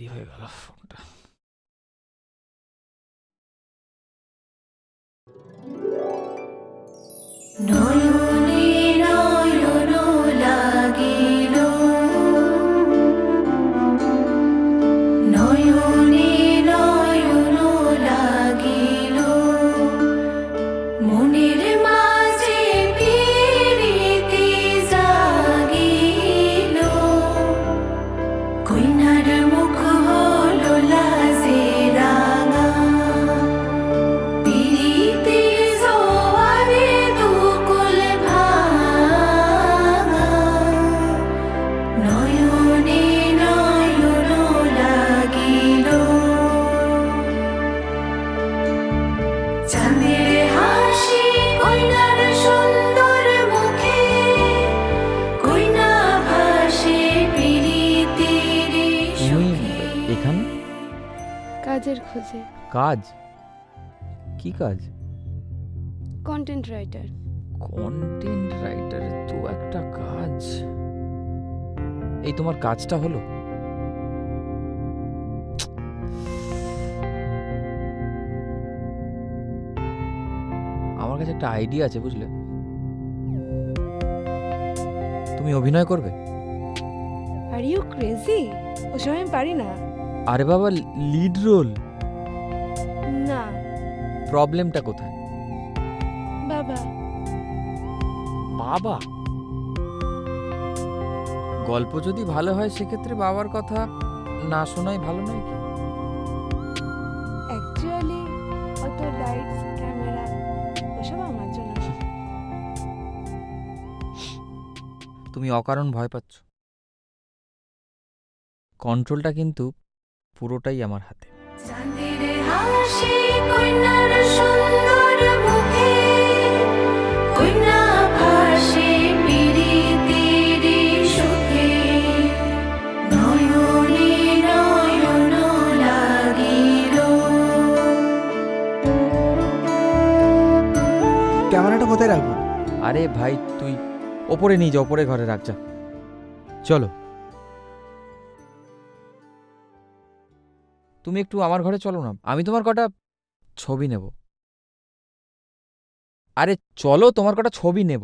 দেরি হয়ে গেল ফোনটা নয়নে এখানে? কাজের খোঁজে। কাজ? কি কাজ? কন্টেন্ট রাইটার কন্টেন্ট রাইটারের তো একটা কাজ। এই তোমার কাজটা হলো? আমার কাছে একটা আইডিয়া আছে বুঝলে? তুমি অভিনয় করবে? আর ইউ ক্রেজি ওসব আমি পারি না। আরে বাবা লিড রোল না। প্রবলেমটা কোথায়? বাবা। বাবা? গল্প যদি ভালো হয় সেক্ষেত্রে বাবার কথা না শোনাই ভালো নয় কি? অ্যাকচুয়ালি অত লাইটস ক্যামেরা আমার জন্য তুমি অকারণ ভয় পাচ্ছ। কন্ট্রোলটা কিন্তু পুরোটাই আমার হাতে। ক্যামেরাটা কোথায় রাখব? আরে ভাই তুই ওপরে নিয়ে যা ওপরে ঘরে রাখ যা। চলো। তুমি একটু আমার ঘরে চলো না, আমি তোমার কটা ছবি নেব। আরে চলো তোমার কটা ছবি নেব।